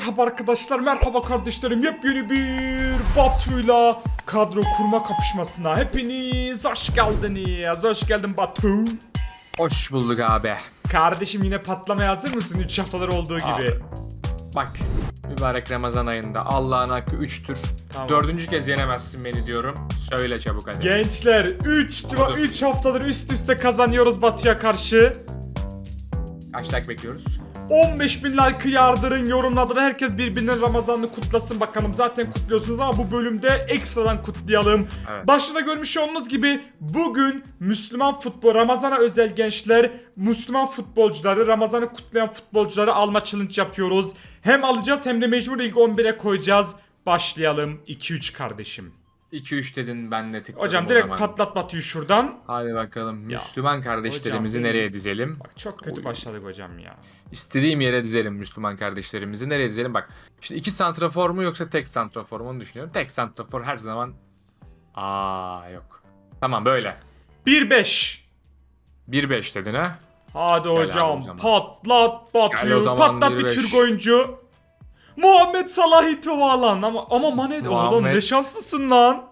Merhaba arkadaşlar, merhaba kardeşlerim. Yepyeni bir Batu'yla kadro kurma kapışmasına hepiniz hoş geldiniz. Hoş geldin Batu. Hoş bulduk abi. Kardeşim yine patlamaya hazır mısın? 3 haftalar olduğu gibi. Abi. Bak mübarek Ramazan ayında Allah'ın hakkı 3'tür. Tamam. Dördüncü kez yenemezsin beni diyorum. Söyle çabuk hadi. Gençler 3 Dur. 3 haftadır üst üste kazanıyoruz Batu'ya karşı. Kaç like bekliyoruz? 15 bin like'ı yardırın yorumlarda herkes birbirinin Ramazan'ını kutlasın bakalım. Zaten kutluyorsunuz ama bu bölümde ekstradan kutlayalım. Evet. Başta görmüş olduğunuz gibi bugün Müslüman futbol, Ramazan'a özel gençler, Müslüman futbolcuları, Ramazan'ı kutlayan futbolcuları alma challenge yapıyoruz. Hem alacağız hem de mecbur ilk 11'e koyacağız. Başlayalım 2-3 kardeşim. 2-3 dedin ben de tıkladım Hocam direkt patlat Batu'yu şuradan. Hadi bakalım Müslüman kardeşlerimizi hocam, nereye dizelim? Bak çok kötü Oy. başladık hocam ya. İstediğim yere dizelim Müslüman kardeşlerimizi. Nereye dizelim? Bak işte iki santrafor mu yoksa tek santrafor mu onu düşünüyorum. Tek santrafor her zaman... Aa yok. Tamam böyle. 1-5. 1-5 dedin ha? Hadi abi hocam patlat Gel o Batu'yu zaman patlat bir 1-5. Türk oyuncu. Muhammed Salah Ito'u lan ama ama Mane de oğlum Muhammed- ne şanslısın lan.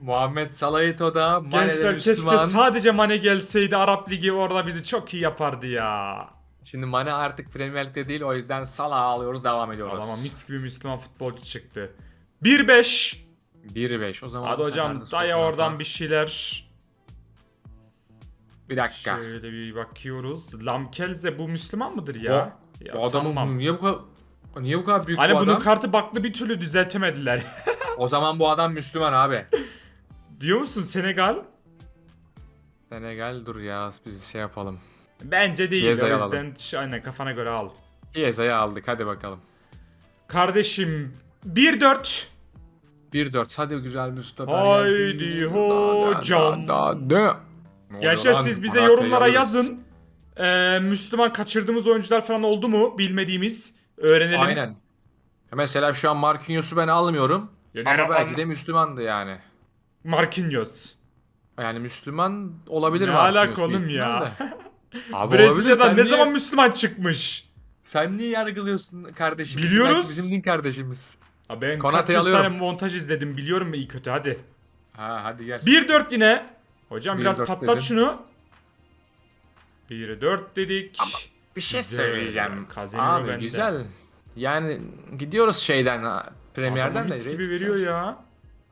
Muhammed Salah Eto'da, Mane de Gençler keşke Müslüman. sadece Mane gelseydi Arap Ligi orada bizi çok iyi yapardı ya. Şimdi Mane artık Premier Lig'de değil o yüzden Salah'ı alıyoruz devam ediyoruz. Adama mis gibi Müslüman futbolcu çıktı. 1-5. 1-5 o zaman. Hadi hocam daya oradan bir şeyler. Bir dakika. Şöyle bir bakıyoruz. Lamkelze bu Müslüman mıdır ya? O- ya Bu sanmam. niye bu kadar niye bu kadar büyük Hani bu bunun adam? kartı baklı bir türlü düzeltemediler. O zaman bu adam Müslüman abi. Diyor musun Senegal? Senegal dur ya biz şey yapalım. Bence değil. Chiesa'yı o alalım. yüzden ş- aynen kafana göre al. Chiesa'yı aldık hadi bakalım. Kardeşim 1-4. 1-4 hadi güzel bir stoper Haydi hocam. Gençler siz bize yorumlara yazın. Ee, Müslüman kaçırdığımız oyuncular falan oldu mu? Bilmediğimiz. Öğrenelim. Aynen. Mesela şu an Marquinhos'u ben almıyorum. Ya Ama belki de Müslümandı yani. Marquinhos. Yani Müslüman olabilir Ne Marquinhos alaka oğlum ya? Abi olabilir, Brezilya'dan ne niye- zaman Müslüman çıkmış? Sen niye yargılıyorsun kardeşimizi? Biliyoruz. Belki bizim din kardeşimiz. Ha ben Konate'yi yüz tane alıyorum. montaj izledim biliyorum iyi kötü hadi. Ha hadi gel. 1-4 yine. Hocam biraz 1-4 patlat dedin. şunu. 1-4 dedik. Bir şey Güzel. söyleyeceğim. Casemiro Abi bende. güzel. Yani gidiyoruz şeyden ha, Premier'den Adam de. mis gibi veriyor ya.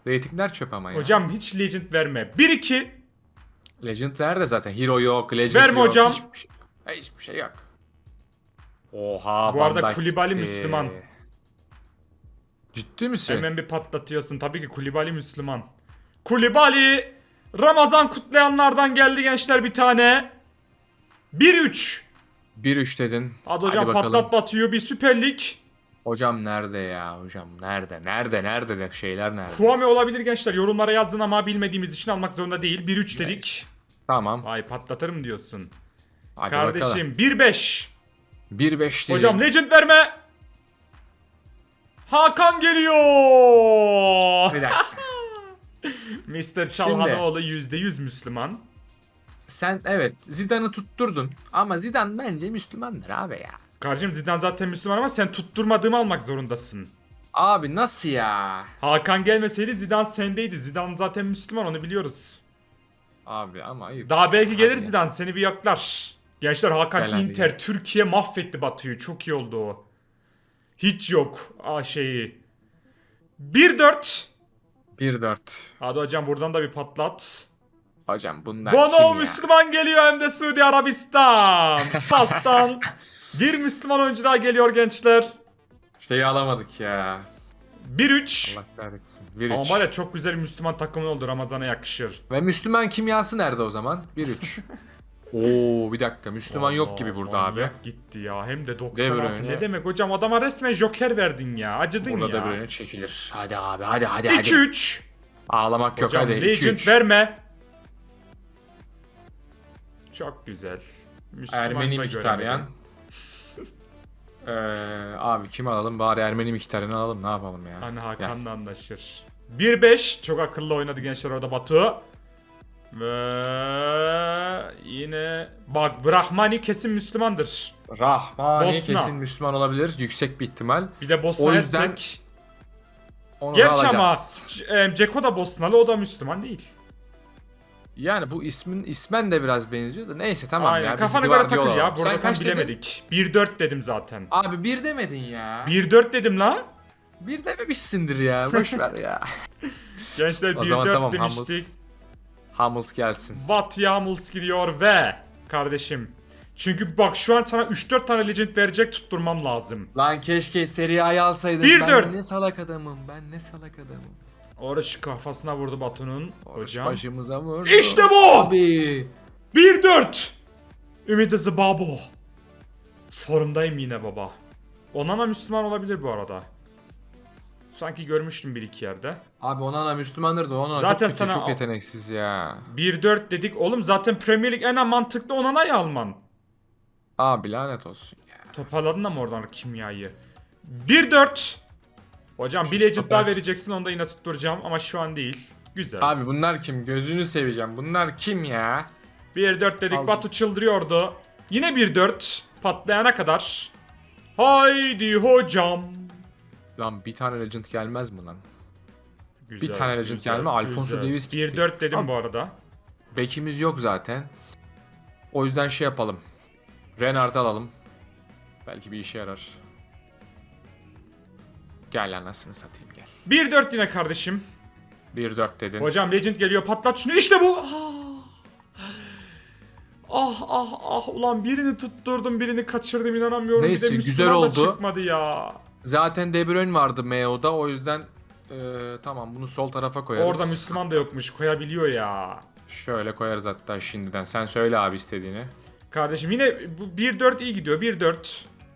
Reytingler çöp ama ya. Hocam hiç legend verme. 1-2. Legend nerede zaten? Hero yok, Legend Verme yok. hocam. Hiçbir şey, hiçbir şey yok. Oha Bu Van arada Dijk Koulibaly gitti. Müslüman. Ciddi misin? Hemen bir patlatıyorsun. Tabii ki Kulibali Müslüman. Kulibali Ramazan kutlayanlardan geldi gençler bir tane. 1-3. 1-3 dedin. Hadi hocam bakalım. patlat batıyor bir Süper Lig. Hocam nerede ya? Hocam nerede? Nerede? Nerede de şeyler nerede? Kuame olabilir gençler. Yorumlara yazın ama bilmediğimiz için almak zorunda değil. 1-3 dedik. Tamam. Vay patlatırım diyorsun. Hadi. Kardeşim 1-5. 1-5 dedin. Hocam legend verme. Hakan geliyor. Bir dakika. Mr. Çalhanoğlu %100 Müslüman. Sen evet Zidane'ı tutturdun ama Zidane bence Müslümandır abi ya. Kardeşim Zidane zaten Müslüman ama sen tutturmadığımı almak zorundasın. Abi nasıl ya? Hakan gelmeseydi Zidane sendeydi. Zidane zaten Müslüman onu biliyoruz. Abi ama ayıp. Daha belki gelir Hadi. Zidane seni bir yaklar. Gençler Hakan Gel hadi Inter gel. Türkiye mahvetti Batu'yu. Çok iyi oldu o. Hiç yok Aa, şeyi. 1-4. 1-4. Hadi hocam buradan da bir patlat. Hocam bunlar Bono kim ya? Müslüman geliyor hem de Suudi Arabistan. Fas'tan bir Müslüman oyuncu daha geliyor gençler. Şeyi alamadık ya. 1-3. Allah kahretsin. Ama 1-3. var ya çok güzel bir Müslüman takımın oldu Ramazan'a yakışır. Ve Müslüman kimyası nerede o zaman? 1-3. Oo bir dakika Müslüman yok gibi burada abi. manyak gitti ya hem de De 96 Bruyne. ne demek hocam adama resmen joker verdin ya acıdın Burada ya. da böyle çekilir. Hadi abi hadi hadi hadi. 2-3. Ağlamak yok Hocam hadi. legend 2-3. verme. Çok güzel. Müslüman Ermeni göremedim. Ee, abi kimi alalım? Bari Ermeni Mkhitaryan'ı alalım. Ne yapalım ya? Hani. Hakan'la anlaşır. 1-5 çok akıllı oynadı gençler orada Batu. Ve yine bak Brahmani kesin Müslümandır. Rahmani Bosna. kesin Müslüman olabilir. Yüksek bir ihtimal. Bir de Bosna O yüzden. Onu Gerçi ama Ceko da Bosnalı o da Müslüman değil. Yani bu ismin ismen de biraz benziyor da neyse tamam Aynen ya. biz kafana göre Guardiola takıl ya. Burada Sen tam kaç dedin? bilemedik. 1-4 dedim zaten. Abi bir demedin ya. 1-4 dedim la. Bir dememişsindir ya. Boş ver ya. Gençler o zaman 1-4 tamam demiştik. Hummels. Hummels gelsin. Batya Hummels giriyor ve kardeşim. Çünkü bak şu an sana 3-4 tane legend verecek tutturmam lazım. Lan keşke Serie A'yı alsaydın. Bir ben dört. ne salak adamım. Ben ne salak adamım. Orası kafasına vurdu Batu'nun. Oruç Hocam. başımıza vurdu. İşte bu! Abi. 1-4. Ümit Hızı Babo. Formdayım yine baba. Onana Müslüman olabilir bu arada. Sanki görmüştüm bir iki yerde. Abi Onana Müslümandır da Onana Zaten çok kötü, sana- çok yeteneksiz ya. 1-4 dedik. Oğlum zaten Premier Lig en mantıklı Onana'yı alman. Abi lanet olsun ya. Toparladın ama oradan kimyayı. 1-4. Hocam bir legend daha vereceksin onu da yine tutturacağım ama şu an değil. Güzel. Abi bunlar kim? Gözünü seveceğim. Bunlar kim ya? 1-4 dedik Aldım. Batu çıldırıyordu. Yine 1-4 patlayana kadar. Haydi hocam. Lan bir tane legend gelmez mi lan? Güzel, tane legend gelme, Alfonso Davies gitti. 1-4 dedim Abi- bu arada. Bekimiz yok zaten. O yüzden şey yapalım. Renard alalım. Belki bir işe yarar. Gel anasını satayım gel. 1-4 yine kardeşim. 1-4 dedin. Hocam Legend geliyor patlat şunu işte bu. Ah. Ah ah ah ulan birini tutturdum birini kaçırdım inanamıyorum. Neyse, bir de güzel da oldu. çıkmadı ya. Zaten De Bruyne vardı MO'da o yüzden eee, tamam bunu sol tarafa koyarız. Orada Müslüman da yokmuş koyabiliyor ya. Şöyle koyarız hatta şimdiden. Sen söyle abi istediğini. Kardeşim yine bu 1-4 iyi gidiyor 1-4.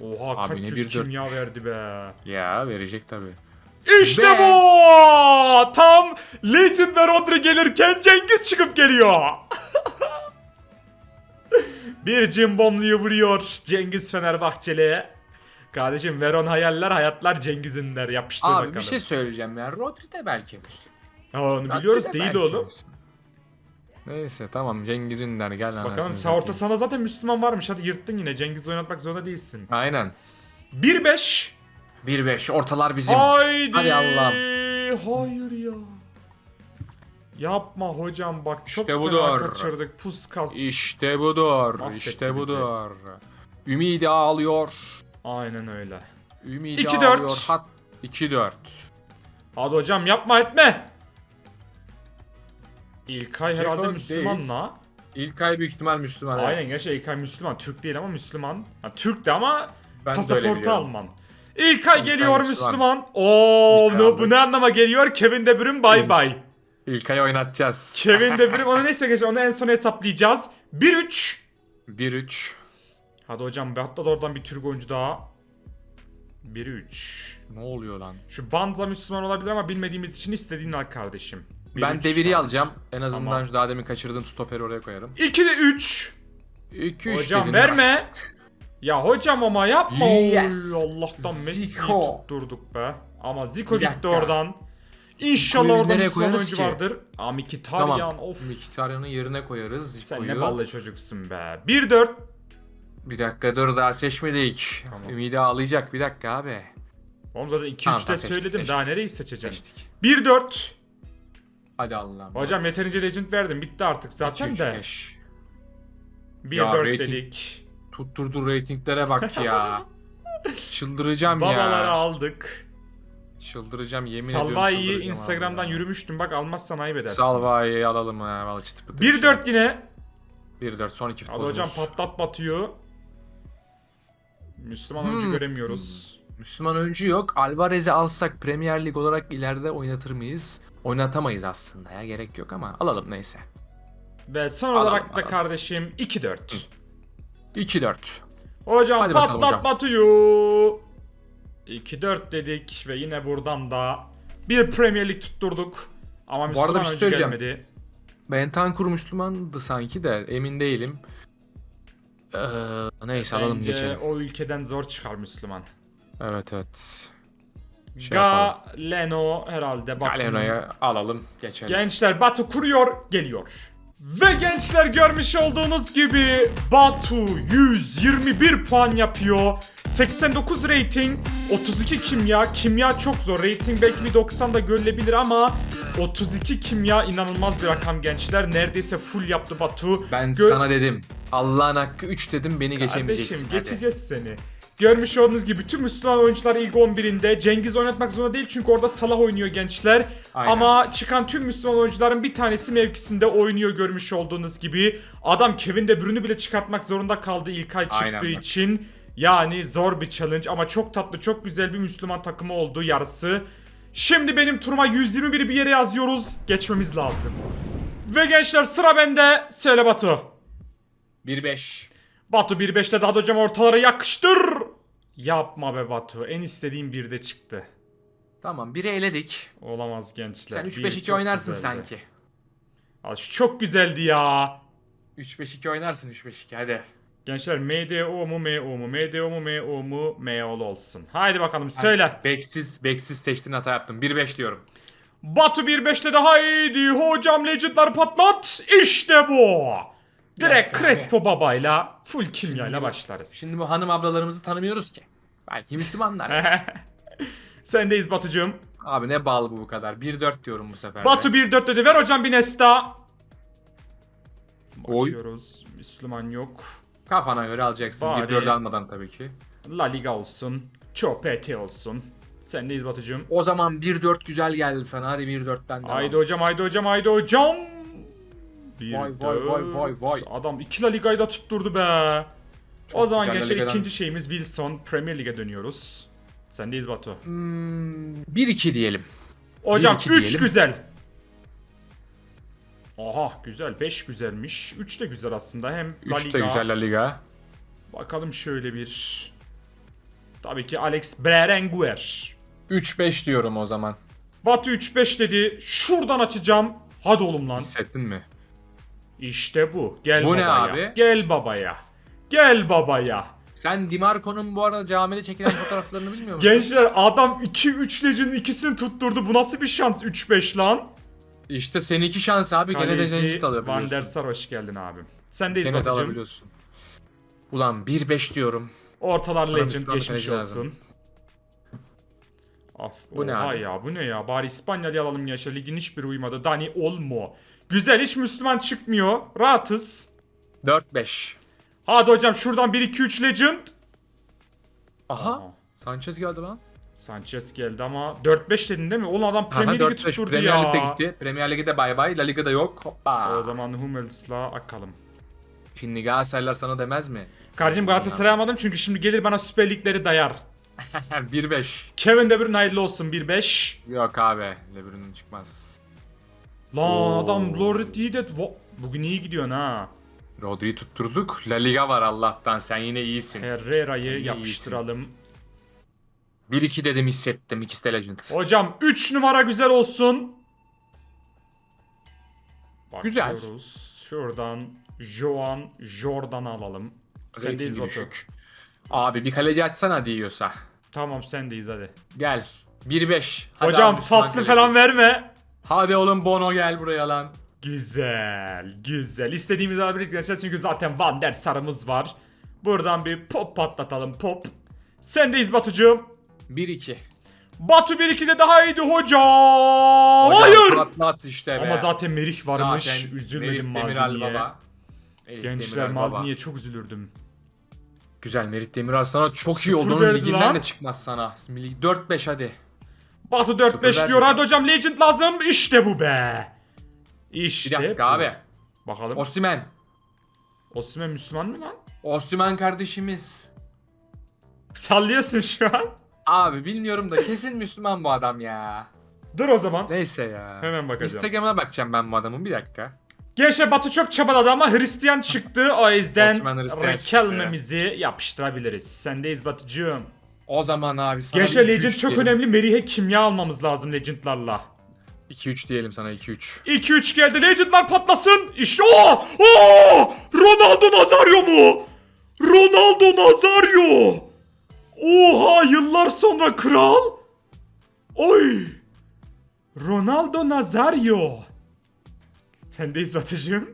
Oha Abi kaç ne yüz 1-4 kimya verdi be. Ya verecek tabi. İşte Ve- bu! Tam Legend ve Rodri gelirken Cengiz çıkıp geliyor. bir cimbomluyu vuruyor Cengiz Fenerbahçeli. Kardeşim Veron hayaller hayatlar Cengiz'inler yapıştır Abi bakalım. bir şey söyleyeceğim ya. Rodri de belki Müslüman. Ha, onu Rodri biliyoruz de değil belki oğlum. Müslüman. Neyse tamam Cengiz Ünder gel anasını Bakalım satayım. orta sahada zaten Müslüman varmış. Hadi yırttın yine. Cengiz oynatmak zorunda değilsin. Aynen. 1-5. 1-5 ortalar bizim. Haydi. Hadi Allah'ım. Hayır ya. Yapma hocam bak çok İşte fena budur. kaçırdık. Puskas. İşte budur. Mahvetti işte bizi. budur. Ümidi ağlıyor. Aynen öyle. Ümidi 2-4. ağlıyor. Hat 2-4. Hadi hocam yapma etme. İlkay Ceko herhalde değil. Müslüman la. İlkay büyük ihtimal Müslüman. evet. Aynen gerçi İlkay Müslüman. Türk değil ama Müslüman. Ha, Türk de ama Ben pasaportu. Alman. İlkay İlkay geliyor Müslüman. Müslüman. Oo İlkay ne, bu ne anlama geliyor? Kevin De Bruyne bay İlk- bay. İlkay'ı oynatacağız. Kevin De Bruyne onu neyse geçelim onu en son hesaplayacağız. 1-3. 1-3. Hadi hocam hatta da oradan bir Türk oyuncu daha. 1-3. Ne oluyor lan? Şu Banza Müslüman olabilir ama bilmediğimiz için istediğin al kardeşim. Ben 1-3 deviri alacağım. En azından Tamam. şu daha demin kaçırdığım stoperi oraya koyarım. 2'de 3. 2-3 Hocam dedin, verme. Ya hocam ama yapma. Yes. Oy, Allah'tan Messi'yi Zico. tutturduk be. Ama Zico Bir gitti dakika. oradan. İnşallah Zico'yu orada nereye Müslüman koyarız oyuncu ki? vardır. Aa Mkhitaryan Tamam. of. Mkhitaryan'ın yerine koyarız. Sen Zico'yu. ne ballı çocuksun be. 1-4. Bir dakika dur daha seçmedik. Tamam. Ümidi ağlayacak bir dakika abi. Oğlum zaten 2-3'te Tamam, tamam, seçtik, söyledim. seçtik. Daha nereyi seçeceksin? Seçtik. 1-4. Hadi Allah'ım. Hocam yeterince legend verdim. Bitti artık zaten 2-3, de. 5. 1-4 rating- dedik. Tutturdu reytinglere bak ya. Çıldıracağım Babaları ya. aldık. Çıldıracağım yemin ediyorum Salvai'yi çıldıracağım Instagram'dan ya. yürümüştüm. Bak almazsan ayıp edersin. Salvai'yi alalım ha. Vallahi çıtı pıtı. 1-4 yine. 1-4 son iki Hadi hocam futbolcumuz. patlat batıyor. Müslüman oyuncu Hmm. Müslüman oyuncu yok. Alvarez'i alsak Premier Lig olarak ileride oynatır mıyız? Oynatamayız aslında ya gerek yok ama alalım neyse. Ve son Alalım, olarak da alalım. kardeşim 2-4. 2-4. Hocam Hadi patlat hocam. batıyor. 2-4 dedik ve yine buradan da bir Premier Lig tutturduk. Ama Müslüman arada bir şey gelmedi. Bentancur Müslümandı sanki de emin değilim. Ee, neyse alalım Bence geçelim. o ülkeden zor çıkar Müslüman. Evet evet. Şey. Galeno herhalde. Galeno'yu alalım geçelim. Gençler Batu kuruyor, geliyor. Ve gençler görmüş olduğunuz gibi Batu 121 puan yapıyor. 89 rating, 32 kimya. Kimya çok zor. Rating belki bir 90 da görülebilir ama 32 kimya inanılmaz bir rakam gençler. Neredeyse full yaptı Batu. Ben Gö- sana dedim. Allah'ın hakkı 3 dedim beni geçemeyeceksin. Kardeşim geçeceğiz seni. Görmüş olduğunuz gibi bütün Müslüman oyuncular ilk 11'inde. Cengiz oynatmak zorunda değil çünkü orada Salah oynuyor gençler. Aynen. Ama çıkan tüm Müslüman oyuncuların bir tanesi mevkisinde oynuyor görmüş olduğunuz gibi. Adam Kevin De Bruyne'ü bile çıkartmak zorunda kaldı ilk ay çıktığı Aynen için. Yani zor bir challenge ama çok tatlı çok güzel bir Müslüman takımı oldu yarısı. Şimdi benim turuma 121 bir yere yazıyoruz. Geçmemiz lazım. Ve gençler sıra bende. Söyle Batu. 1-5. Batu 1-5'te daha hocam ortalara yakıştır. Yapma be Batu. En istediğim bir de çıktı. Tamam 1'i eledik. Olamaz gençler. Sen Bir 3-5-2 çok oynarsın güzeldi. sanki. Al şu çok güzeldi ya. 3-5-2 oynarsın 3-5-2 hadi. Gençler MDO mu MO mu MDO mu MO mu MO'lu olsun. Haydi bakalım söyle. Beksiz, beksiz seçtiğin hata yaptım. 1-5 diyorum. Batu 1-5'te daha iyiydi. Hocam Legend'lar patlat. İşte bu. Direkt Crespo babayla full kimyayla başlarız. Şimdi bu hanım ablalarımızı tanımıyoruz ki. Belki Müslümanlar. Sendeyiz Batucuğum. Abi ne bağlı bu bu kadar. 1-4 diyorum bu sefer. de. Batu 1-4 dedi. Ver hocam bir Nesta. Oy. Bakıyoruz. Müslüman yok. Kafana göre alacaksın. Bari. 1-4 almadan tabii ki. La Liga olsun. Chopete olsun. Sendeyiz Batucuğum. O zaman 1-4 güzel geldi sana. Hadi 1-4'ten devam. Haydi hocam haydi hocam haydi hocam. Bir Vay, vay, vay, vay, vay. Adam iki La Liga'yı da tutturdu be. O zaman gençler ikinci şeyimiz Wilson. Premier Lig'e dönüyoruz. Sendeyiz Batu. Hmm, 1-2 diyelim. Hocam 1-2 3 diyelim. güzel. Aha güzel 5 güzelmiş. 3 de güzel aslında. Hem La 3 Liga. de güzel La Liga. Bakalım şöyle bir. Tabii ki Alex Berenguer. 3-5 diyorum o zaman. Batu 3-5 dedi. Şuradan açacağım. Hadi oğlum lan. Hissettin mi? İşte bu. Gel Bu ne babaya. abi? Gel babaya. Gel babaya. Sen Dimarco'nun bu arada camide çekilen fotoğraflarını bilmiyor musun? Gençler adam 2-3 Legend'ın ikisini tutturdu. Bu nasıl bir şans 3-5 lan? İşte seninki şans abi. Gene de Kaleci Cengiz Van alabiliyorsun. der Sar hoş geldin abim. Sendeyiz Gene de alabiliyorsun. Ulan 1-5 diyorum. Ortalar Sana Legend geçmiş lazım. olsun. Of, Bu ne abi? ya bu ne ya? Bari İspanya'yı alalım yaşa. Ligin hiçbir uymadı. Dani Olmo. Güzel hiç Müslüman çıkmıyor. Rahatız. 4-5. Hadi hocam şuradan 1-2-3 Legend. Aha. Aha. Sanchez geldi lan. Sanchez geldi ama 4-5 dedin değil mi? Oğlum adam Aha Premier Lig'i 4-5. tutturdu Premier ya. Lig'de gitti. Premier Lig'de bay bay. La Liga'da yok. Hoppa. O zaman Hummels'la akalım. Şimdi Galatasaraylar sana demez mi? Kardeşim Galatasaray'ı almadım çünkü şimdi gelir bana Süper Ligleri dayar. 1-5. Kevin De Bruyne hayırlı olsun 1-5. Yok abi. Lebrun'un çıkmaz. Lan Oo. adam Loret iyi de Vo- bugün iyi gidiyorsun ha. Rodri'yi tutturduk. La Liga var Allah'tan. Sen yine iyisin. Herrera'yı yapıştıralım. 1-2 dedim hissettim. İkisi de Legend. Hocam 3 numara güzel olsun. Güzel. Bakıyoruz. Şuradan Joan Jordan alalım. Sendeyiz Batu. düşük. Abi bir kaleci açsana diyorsa. Tamam sendeyiz hadi. Gel. 1-5. Hadi Hocam abi, faslı falan verme. Hadi oğlum Bono gel buraya lan. Güzel, güzel. İstediğimiz alabiliriz gençler çünkü zaten Van der Sar'ımız var. Buradan bir pop patlatalım pop. Sendeyiz Batucuğum. 1-2. Batu 1-2'de daha iyiydi hocam. Hocam Hayır. Patlat işte be. Ama zaten Merih varmış. Zaten Üzülmedim Merit Demiral Maldini'ye. baba. Merit Gençler Demiral baba. Maldini'ye çok üzülürdüm. Güzel Merit Demiral sana çok iyi Sıfır oldu. Onun verdi liginden lan. de çıkmaz sana. Milli 4-5 hadi. Batu Sıfır 4-5 diyor. verecek. Hadi hocam Legend lazım. İşte bu be. Bir İşte dakika bu. abi. Bakalım. Osimen. Osman Müslüman mı lan? Osimen kardeşimiz. Sallıyorsun şu an. Abi bilmiyorum da kesin Müslüman bu adam ya. Dur o zaman. Neyse ya. Hemen bakacağım. Instagram'a bakacağım ben bu adamın bir dakika. Gençler Batu çok çabaladı ama Hristiyan çıktı. O yüzden rekelmemizi yapıştırabiliriz. Sendeyiz Batucuğum. O zaman abi sana Gençler bir Legend 2-3 çok önemli. Merih'e kimya almamız lazım Legend'larla. 2-3 diyelim sana 2-3. 2-3 geldi. Legend'lar patlasın. İşte o. Oo! Ronaldo Nazario mu? Ronaldo Nazario. Oha yıllar sonra kral. Oy. Ronaldo Nazario. Sendeyiz Batucuğum.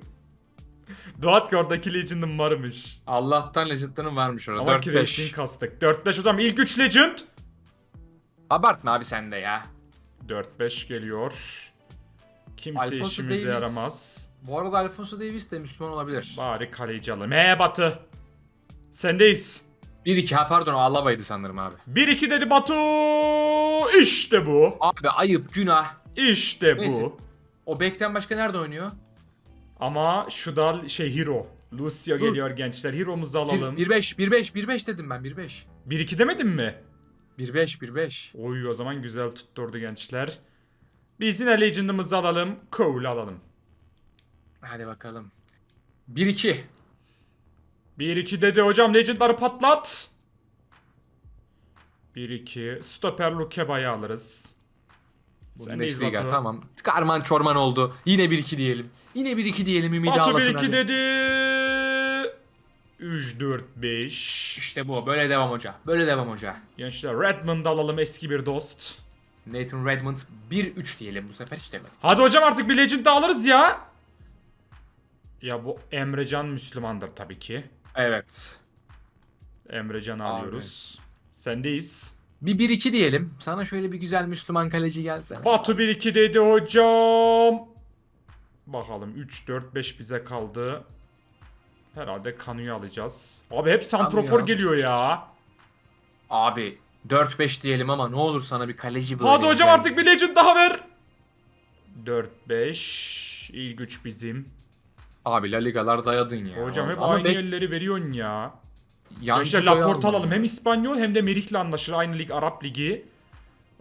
Doğat ki oradaki Legend'ın varmış. Allah'tan Legend'ların varmış orada. Ama ki 4-5. rating kastık. 4-5 o zaman ilk 3 Legend. Abartma abi sen de ya. 4-5 geliyor. Kimse Alfonso işimize Davies. yaramaz. Bu arada Alfonso Davies de Müslüman olabilir. Bari kaleci alalım. He Batı. Sendeyiz. 1-2 ha pardon o Alaba'ydı sanırım abi. 1-2 dedi Batu. İşte bu. Abi ayıp günah. İşte Neyse. bu. O bekten başka nerede oynuyor? Ama şu da şey Hero. Lucio geliyor gençler. Hero'muzu alalım. 1-5 1-5 1-5 dedim ben 1-5. 1-2 demedim mi? 1-5 1-5. Oy o zaman güzel tutturdu gençler. Biz yine Legend'ımızı alalım. Cole alalım. Hadi bakalım. 1-2. 1-2 dedi hocam Legend'ları patlat. 1-2. Stoper Lukeba'yı alırız. Sendeyiz Bundesliga tamam. Karman çorman oldu. Yine 1-2 diyelim. Yine 1-2 diyelim ümidi Batu ağlasın 1-2 hadi. dedi. 3-4-5. İşte bu. Böyle devam hoca. Böyle devam hoca. Gençler Redmond alalım eski bir dost. Nathan Redmond 1-3 diyelim bu sefer hiç demedim. Hadi hocam artık bir Legend de alırız ya. Ya bu Emrecan Müslümandır tabii ki. Evet. Emrecan'ı Abi. alıyoruz. Sendeyiz. Bir 1-2 diyelim. Sana şöyle bir güzel Müslüman kaleci gelsene. Batu 1-2 dedi hocam. Bakalım 3-4-5 bize kaldı. Herhalde Kanu'yu alacağız. Abi hep santrofor geliyor ya. Abi 4-5 diyelim ama ne olur sana bir kaleci böyle. Hadi hocam artık bir Legend daha ver. 4-5. İlk güç bizim. Abi La Ligalar dayadın ya. Hocam hep Ama aynı bek- yerleri veriyorsun ya. Yan Gençler Kito'yu Laporte alma. alalım. Hem İspanyol hem de Merih'le anlaşır. Aynı lig Arap Ligi.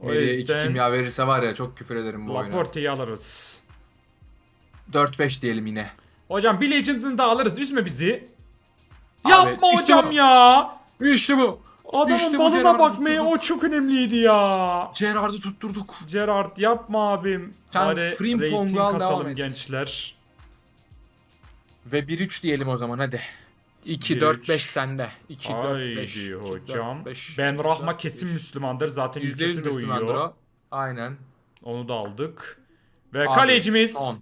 O Nereye iki yüzden kimya verirse var ya çok küfür ederim bu oyuna. Laporte'yi alırız. 4-5 diyelim yine. Hocam bir Legend'ını da alırız. Üzme bizi. Abi, Yapma işte hocam bu. ya. İşte bu. Adamın İşte balına bakmaya o çok önemliydi ya. Gerard'ı tutturduk. Gerard yapma abim. Sen Bari Frimpong'u al, devam et. gençler. Ve 1-3 diyelim o zaman hadi. 2 Bir 4 üç. 5 sende. 2 4 5. Haydi hocam. Ben Rahma kesin Müslümandır. Zaten %100 ülkesi de uyuyor. o. Aynen. Onu da aldık. Ve Abi, kalecimiz. son.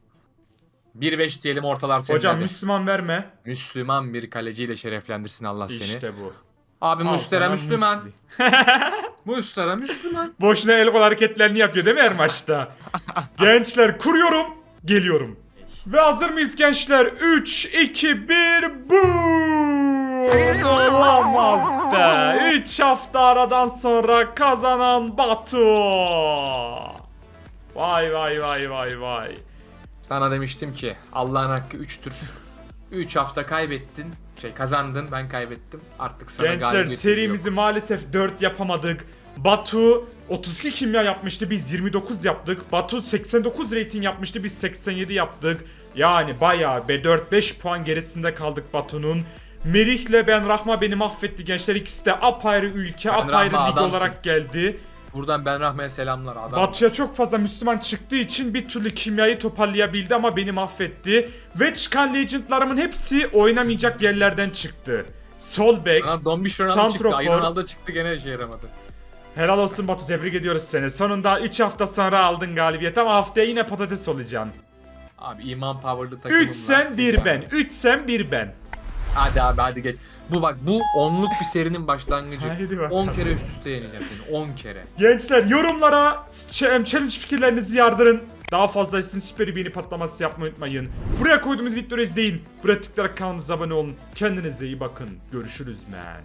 1-5 diyelim ortalar senin Hocam hadi. Müslüman verme. Müslüman bir kaleciyle şereflendirsin Allah seni. İşte bu. Abi Al Mustera Müslüman. Mustera Müslüman. Boşuna el kol hareketlerini yapıyor değil mi her maçta? gençler kuruyorum. Geliyorum. Ve hazır mıyız gençler? 3, 2, 1, boom! Olamaz be. 3 hafta aradan sonra kazanan Batu. Vay vay vay vay vay. Sana demiştim ki Allah'ın hakkı 3'tür. 3 hafta kaybettin. Şey kazandın ben kaybettim. Artık sana Gençler galibiyetimiz serimizi yok. maalesef 4 yapamadık. Batu 32 kimya yapmıştı biz 29 yaptık. Batu 89 rating yapmıştı biz 87 yaptık. Yani bayağı be 4-5 puan gerisinde kaldık Batu'nun. Merih'le Ben Rahma beni mahvetti gençler. İkisi de apayrı ülke, Ben apayrı Rahma lig adamsın. olarak geldi. Buradan Ben Rahme'ye selamlar adam. Batu'ya çok fazla Müslüman çıktığı için bir türlü kimyayı toparlayabildi ama beni mahvetti. Ve çıkan Legend'larımın hepsi oynamayacak yerlerden çıktı. Sol bek, Lan Dombiş Ronaldo çıktı. Ay Santrofor. Ronaldo çıktı gene işe yaramadı. Helal olsun Batu tebrik ediyoruz seni. Sonunda 3 hafta sonra aldın galibiyet ama haftaya yine patates olacaksın. Abi iman power'lı takımım 3 sen 1 ben. 3 sen 1 ben. Hadi abi hadi geç. Bu bak bu onluk bir serinin başlangıcı. Haydi bakalım. 10 kere üst üste yeneceğim seni. 10 kere. Gençler yorumlara ch- challenge fikirlerinizi yardırın. Daha fazla sizin süper beğeni patlaması yapmayı unutmayın. Buraya koyduğumuz videoları izleyin. Buraya tıklayarak kanalımıza abone olun. Kendinize iyi bakın. Görüşürüz man.